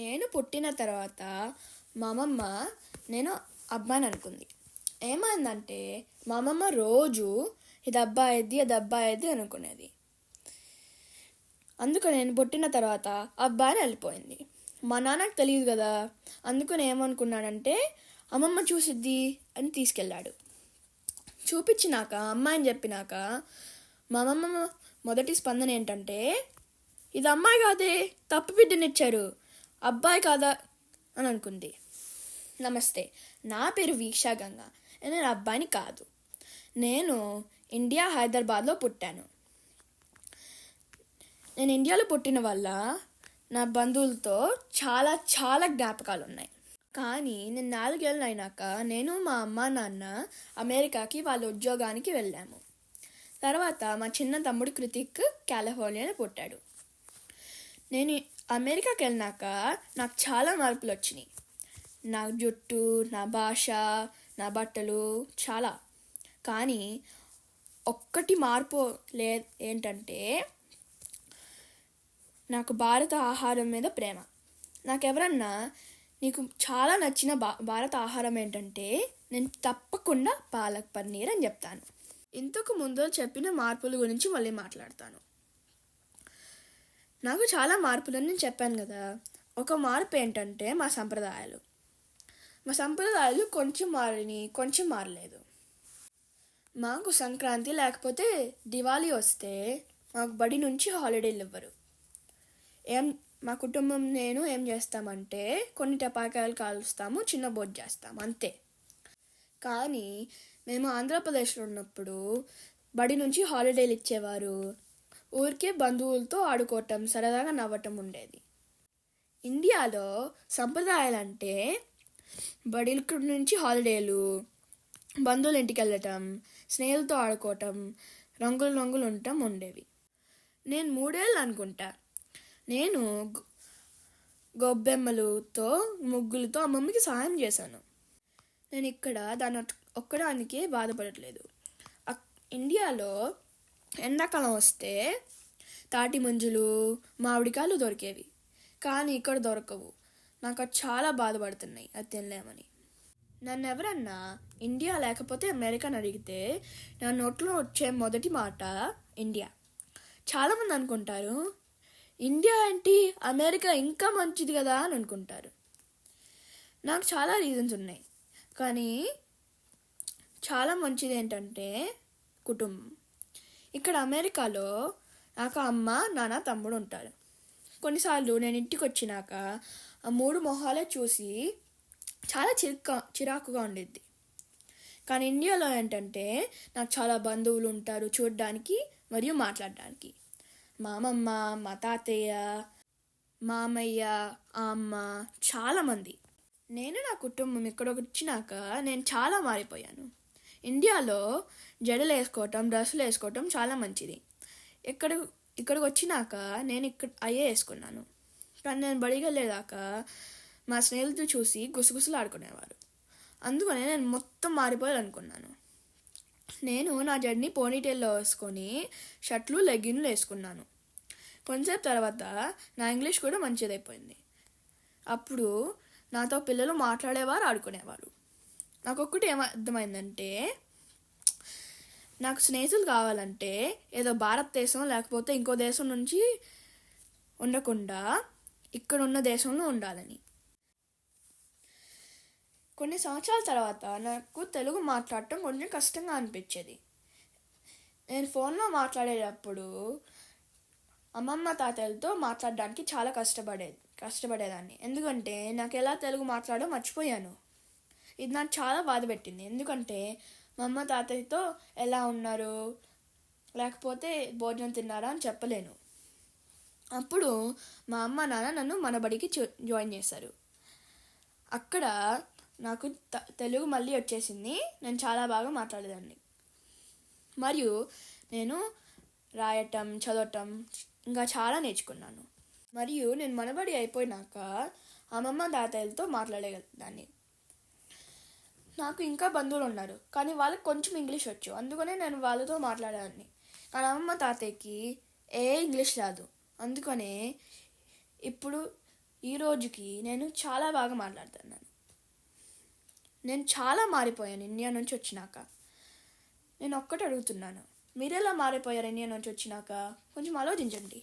నేను పుట్టిన తర్వాత మా అమ్మమ్మ నేను అబ్బాయిని అనుకుంది. ఏమైందంటే మా అమ్మమ్మ రోజు ఇది అబ్బాయిది అది అబ్బాయిది అనుకునేది. అందుకు నేను పుట్టిన తర్వాత అబ్బాయిని వెళ్ళిపోయింది మా నాన్నకు తెలియదు కదా అందుకని ఏమనుకున్నాడంటే అమ్మమ్మ చూసిద్ది అని తీసుకెళ్ళాడు. చూపించినాక అమ్మాయిని చెప్పినాక మా అమ్మమ్మ మొదటి స్పందన ఏంటంటే ఇది అమ్మాయి కాదే తప్పు బిడ్డనిచ్చారు. అబ్బాయి కాదా అని అనుకుంది. నమస్తే నా పేరు వీక్షా గంగ. నేను అబ్బాయిని కాదు. నేను ఇండియా హైదరాబాద్లో పుట్టాను. నేను ఇండియాలో పుట్టిన వల్ల నా బంధువులతో చాలా చాలా జ్ఞాపకాలు ఉన్నాయి కానీ నేను నాలుగేళ్ళు అయినాక నేను మా అమ్మ నాన్న అమెరికాకి వాళ్ళ ఉద్యోగానికి వెళ్ళాము. తర్వాత మా చిన్న తమ్ముడు కృతిక్ కాలిఫోర్నియాలో పుట్టాడు. నేను అమెరికాకి వెళ్ళినాక నాకు చాలా మార్పులు వచ్చినాయి నా జుట్టు నా భాష నా బట్టలు చాలా. కానీ ఒక్కటి మార్పు లే ఏంటంటే నాకు భారత ఆహారం మీద ప్రేమ. నాకు ఎవరన్నా నీకు చాలా నచ్చిన భా భారత ఆహారం ఏంటంటే నేను తప్పకుండా పాలక్ పన్నీర్ అని చెప్తాను. ఇంతకు ముందు చెప్పిన మార్పుల గురించి మళ్ళీ మాట్లాడతాను. నాకు చాలా మార్పులని నేను చెప్పాను కదా. ఒక మార్పు ఏంటంటే మా సంప్రదాయాలు. మా సంప్రదాయాలు కొంచెం మారిని కొంచెం మారలేదు. మాకు సంక్రాంతి లేకపోతే దివాళీ వస్తే మాకు బడి నుంచి హాలిడేలు ఇవ్వరు. ఏం మా కుటుంబం నేను ఏం చేస్తామంటే కొన్ని టపాకాయలు కాలుస్తాము చిన్న బోట్ చేస్తాము అంతే. కానీ మేము ఆంధ్రప్రదేశ్లో ఉన్నప్పుడు బడి నుంచి హాలిడేలు ఇచ్చేవారు. ఊరికే బంధువులతో ఆడుకోవటం సరదాగా నవ్వటం ఉండేది. ఇండియాలో సంప్రదాయాలు అంటే నుంచి హాలిడేలు బంధువుల ఇంటికి వెళ్ళటం స్నేహితులతో ఆడుకోవటం రంగులు రంగులు ఉండటం ఉండేవి. నేను మూడేళ్ళు అనుకుంటా. నేను గొబ్బెమ్మలతో ముగ్గులతో అమ్మమ్మకి సహాయం చేశాను. నేను ఇక్కడ దాని ఒక్కడానికే బాధపడట్లేదు. ఇండియాలో ఎండాకాలం వస్తే తాటి మంజులు మామిడికాయలు దొరికేవి. కానీ ఇక్కడ దొరకవు. నాకు అది చాలా బాధపడుతున్నాయి అది తినలేమని. నన్ను ఎవరన్నా ఇండియా లేకపోతే అమెరికాని అడిగితే నా నోట్లో వచ్చే మొదటి మాట ఇండియా. చాలామంది అనుకుంటారు ఇండియా ఏంటి? అమెరికా ఇంకా మంచిది కదా అని అనుకుంటారు. నాకు చాలా రీజన్స్ ఉన్నాయి. కానీ చాలా మంచిది ఏంటంటే కుటుంబం. ఇక్కడ అమెరికాలో నాకు అమ్మ నాన్న తమ్ముడు ఉంటారు. కొన్నిసార్లు నేను ఇంటికి వచ్చినాక ఆ మూడు మొహాలే చూసి చాలా చిరుక చిరాకుగా ఉండిద్ది. కానీ ఇండియాలో ఏంటంటే నాకు చాలా బంధువులు ఉంటారు చూడడానికి మరియు మాట్లాడడానికి. మా అమ్మమ్మ మా తాతయ్య మామయ్య ఆ అమ్మ చాలామంది. నేను నా కుటుంబం ఇక్కడికి వచ్చినాక నేను చాలా మారిపోయాను. ఇండియాలో జడలు వేసుకోవటం డ్రెస్సులు వేసుకోవటం చాలా మంచిది. ఇక్కడ ఇక్కడికి వచ్చినాక నేను ఇక్కడ అయ్యే వేసుకున్నాను. కానీ నేను బడికి వెళ్ళేదాకా మా స్నేహితులు చూసి గుసగుసలు ఆడుకునేవారు అందుకనే నేను మొత్తం మారిపోయాలనుకున్నాను. నేను నా జడ్ని పోనీటైల్లో వేసుకొని షర్ట్లు లెగ్గిన్లు వేసుకున్నాను. కొంతసేపు తర్వాత నా ఇంగ్లీష్ కూడా మంచిదైపోయింది. అప్పుడు నాతో పిల్లలు మాట్లాడేవారు ఆడుకునేవారు. నాకు ఒక్కటి ఏం అర్థమైందంటే నాకు స్నేహితులు కావాలంటే ఏదో భారతదేశం లేకపోతే ఇంకో దేశం నుంచి ఉండకుండా ఇక్కడ ఉన్న దేశంలో ఉండాలని. కొన్ని సంవత్సరాల తర్వాత నాకు తెలుగు మాట్లాడటం కొంచెం కష్టంగా అనిపించేది. నేను ఫోన్లో మాట్లాడేటప్పుడు అమ్మమ్మ తాతయ్యలతో మాట్లాడడానికి చాలా కష్టపడేది కష్టపడేదాన్ని. ఎందుకంటే నాకు ఎలా తెలుగు మాట్లాడో మర్చిపోయాను. ఇది నాకు చాలా బాధ పెట్టింది. ఎందుకంటే మా అమ్మ తాతయ్యతో ఎలా ఉన్నారు? లేకపోతే భోజనం తిన్నారా అని చెప్పలేను. అప్పుడు మా అమ్మ నాన్న నన్ను మన బడికి జాయిన్ చేశారు. అక్కడ నాకు తెలుగు మళ్ళీ వచ్చేసింది. నేను చాలా బాగా మాట్లాడేదాన్ని. మరియు నేను రాయటం చదవటం ఇంకా చాలా నేర్చుకున్నాను. మరియు నేను మనబడి అయిపోయినాక అమ్మమ్మ తాతయ్యలతో మాట్లాడేదాన్ని. నాకు ఇంకా బంధువులు ఉన్నారు. కానీ వాళ్ళకి కొంచెం ఇంగ్లీష్ వచ్చు. అందుకనే నేను వాళ్ళతో మాట్లాడేదాన్ని. కానీ అమ్మమ్మ తాతయ్యకి ఏ ఇంగ్లీష్ రాదు. అందుకనే ఇప్పుడు ఈ రోజుకి నేను చాలా బాగా మాట్లాడుతున్నాను నేను చాలా మారిపోయాను ఇండియా నుంచి వచ్చినాక. నేను ఒక్కటి అడుగుతున్నాను. మీరెలా మారిపోయారు ఇండియా నుంచి వచ్చినాక? కొంచెం ఆలోచించండి.